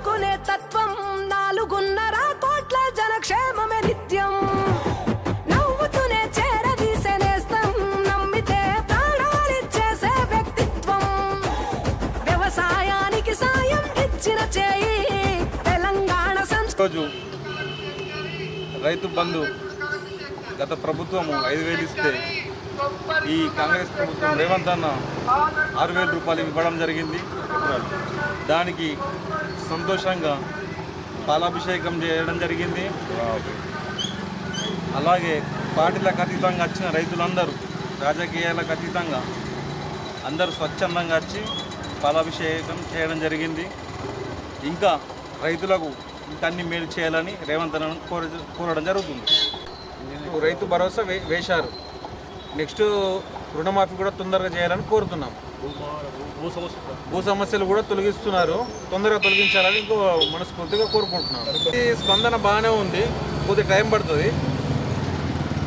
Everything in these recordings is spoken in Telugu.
కలుపుకునే తత్వం నాలుగున్నర కోట్ల జనక్షేమమే నిత్యం. నవ్వుతూనే చేరదీసే నేస్తం నమ్మితే ప్రాణాలిచ్చేసే వ్యక్తిత్వం. వ్యవసాయానికి సాయం ఇచ్చిన చేయి తెలంగాణ సంస్కృతి రోజు రైతు బంధు గత ప్రభుత్వము ఐదు వేలు ఇస్తే ఈ కాంగ్రెస్ ప్రభుత్వం రేవంత్ అన్న ఆరు వేల రూపాయలు ఇవ్వడం జరిగింది. దానికి సంతోషంగా పాలాభిషేకం చేయడం జరిగింది. అలాగే పార్టీలకు అతీతంగా వచ్చిన రైతులందరూ రాజకీయాలకు అతీతంగా అందరూ స్వచ్ఛందంగా వచ్చి పాలాభిషేకం చేయడం జరిగింది. ఇంకా రైతులకు ఇంకా అన్ని మేలు చేయాలని రేవంత్ కోర కోరడం జరుగుతుంది. రైతు భరోసా వే వేశారు. నెక్స్ట్ రుణమాఫీ కూడా తొందరగా చేయాలని కోరుతున్నాం భూ సమస్యలు కూడా తొలగిస్తున్నారు. తొందరగా తొలగించాలని ఇంకో మనస్ఫూర్తిగా కోరుకుంటున్నాం ఈ స్పందన బాగానే ఉంది. కొద్ది టైం పడుతుంది.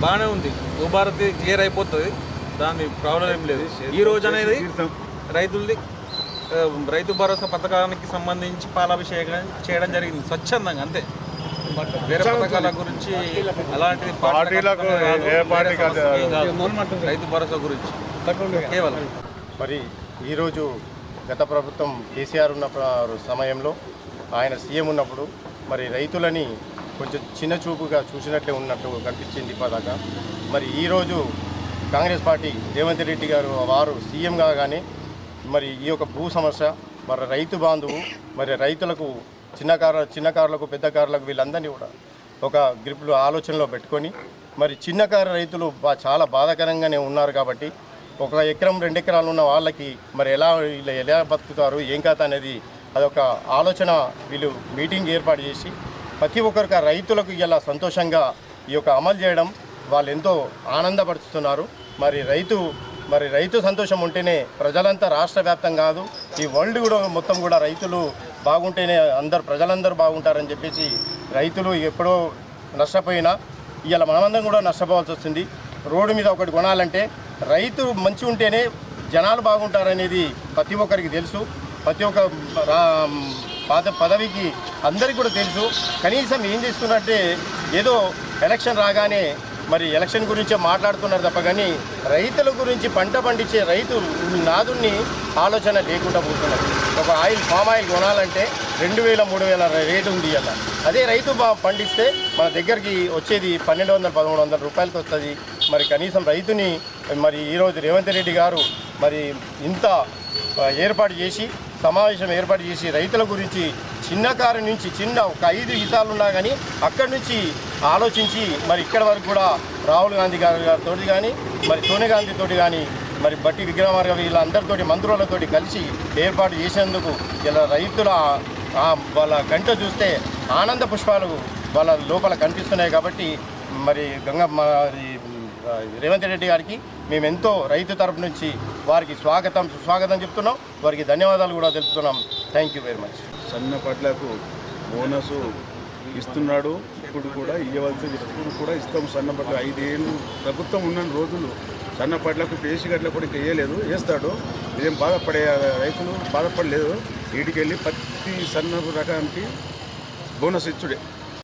బాగానే ఉంది. భూభారతి క్లియర్ అయిపోతుంది. దాని ప్రాబ్లం ఏం లేదు. ఈ రోజు అనేది రైతులది రైతు భరోసా పథకానికి సంబంధించి పాలాభిషేకం చేయడం జరిగింది. స్వచ్ఛందంగా అంతే. వేరే పథకాల గురించి అలాంటిది. రైతు భరోసా గురించి. కేవలం. మరి ఈరోజు గత ప్రభుత్వం కేసీఆర్ ఉన్న సమయంలో ఆయన సీఎం ఉన్నప్పుడు మరి రైతులని కొంచెం చిన్న చూపుగా చూసినట్లే ఉన్నట్టు కనిపించింది ఇప్పటిదాకా. మరి ఈరోజు కాంగ్రెస్ పార్టీ రేవంత్ రెడ్డి గారు వారు సీఎం కాగానే మరి ఈ యొక్క భూ సమస్య మరి రైతు బాంధువు మరి రైతులకు చిన్నకారు చిన్నకారులకు పెద్ద కారులకు వీళ్ళందరినీ కూడా ఒక గ్రిప్లో ఆలోచనలో పెట్టుకొని మరి చిన్నకారు రైతులు చాలా బాధాకరంగానే ఉన్నారు కాబట్టి ఒక ఎకరం రెండు ఎకరాలు ఉన్న వాళ్ళకి మరి ఎలా వీళ్ళు ఎలా బతుకుతారు ఏం కథ అనేది అదొక ఆలోచన వీళ్ళు మీటింగ్ ఏర్పాటు చేసి ప్రతి ఒక్కరికి రైతులకు ఇలా సంతోషంగా ఈ యొక్క అమలు చేయడం వాళ్ళు ఎంతో ఆనందపరుస్తున్నారు. మరి రైతు మరి రైతు సంతోషం ఉంటేనే ప్రజలంతా రాష్ట్ర వ్యాప్తం కాదు ఈ వరల్డ్ కూడా మొత్తం కూడా రైతులు బాగుంటేనే అందరు ప్రజలందరూ బాగుంటారని చెప్పేసి రైతులు ఎప్పుడో నష్టపోయినా ఇవాళ మనమందరం కూడా నష్టపోవాల్సి వస్తుంది. రోడ్డు మీద ఒకటి కొనాలంటే రైతు మంచి ఉంటేనే జనాలు బాగుంటారనేది ప్రతి ఒక్కరికి తెలుసు. ప్రతి ఒక్క రా- పాత పదవికి అందరికీ కూడా తెలుసు. కనీసం ఏం చేస్తున్నట్టే ఏదో ఎలక్షన్ రాగానే మరి ఎలక్షన్ గురించే మాట్లాడుతున్నారు తప్ప కానీ రైతుల గురించి పంట పండించే రైతు నాదుని ఆలోచన లేకుండా పోతున్నారు. ఒక ఆయిల్ పామ్ ఆయిల్ కొనాలంటే రెండు వేల మూడు వేల రేటు ఉంది అలా అదే రైతు బా- పండిస్తే మన దగ్గరికి వచ్చేది పన్నెండు వందల పదమూడు వందల రూపాయలకి వస్తుంది. మరి కనీసం రైతుని మరి ఈరోజు రేవంత్ రెడ్డి గారు మరి ఇంత ఏర్పాటు చేసి సమావేశం ఏర్పాటు చేసి రైతుల గురించి చిన్నకారు నుంచి చిన్న ఒక ఐదు హితాలు ఉన్నా కానీ అక్కడి నుంచి ఆలోచించి మరి ఇక్కడ వరకు కూడా రాహుల్ గాంధీ గారు గారితో కానీ మరి సోనియా గాంధీతో కానీ మరి బట్టి విక్రమార్క వీళ్ళందరితోటి మంత్రులతోటి కలిసి ఏర్పాటు చేసేందుకు ఇలా రైతుల వాళ్ళ గంట చూస్తే ఆనంద పుష్పాలు వాళ్ళ లోపల కనిపిస్తున్నాయి కాబట్టి మరి గంగ మరి రేవంత్ రెడ్డి గారికి మేము ఎంతో రైతు తరపు నుంచి వారికి స్వాగతం సుస్వాగతం చెప్తున్నాం. వారికి ధన్యవాదాలు కూడా తెలుపుతున్నాం. థ్యాంక్ యూ వెరీ మచ్ సన్న పట్లకు బోనస్ ఇస్తున్నాడు. ఇప్పుడు కూడా ఇవ్వవలసి ఇప్పుడు కూడా ఇస్తాం సన్నపట్ల ఐదేళ్ళు ప్రభుత్వం ఉన్న రోజులు సన్నపట్లకు పేసి గట్ల కూడా ఇంకా వేయలేదు వేస్తాడు ఇదేం బాధపడే రైతులు బాధపడలేదు. వీటికి వెళ్ళి ప్రతి సన్న రకానికి బోనస్ ఇచ్చుడే.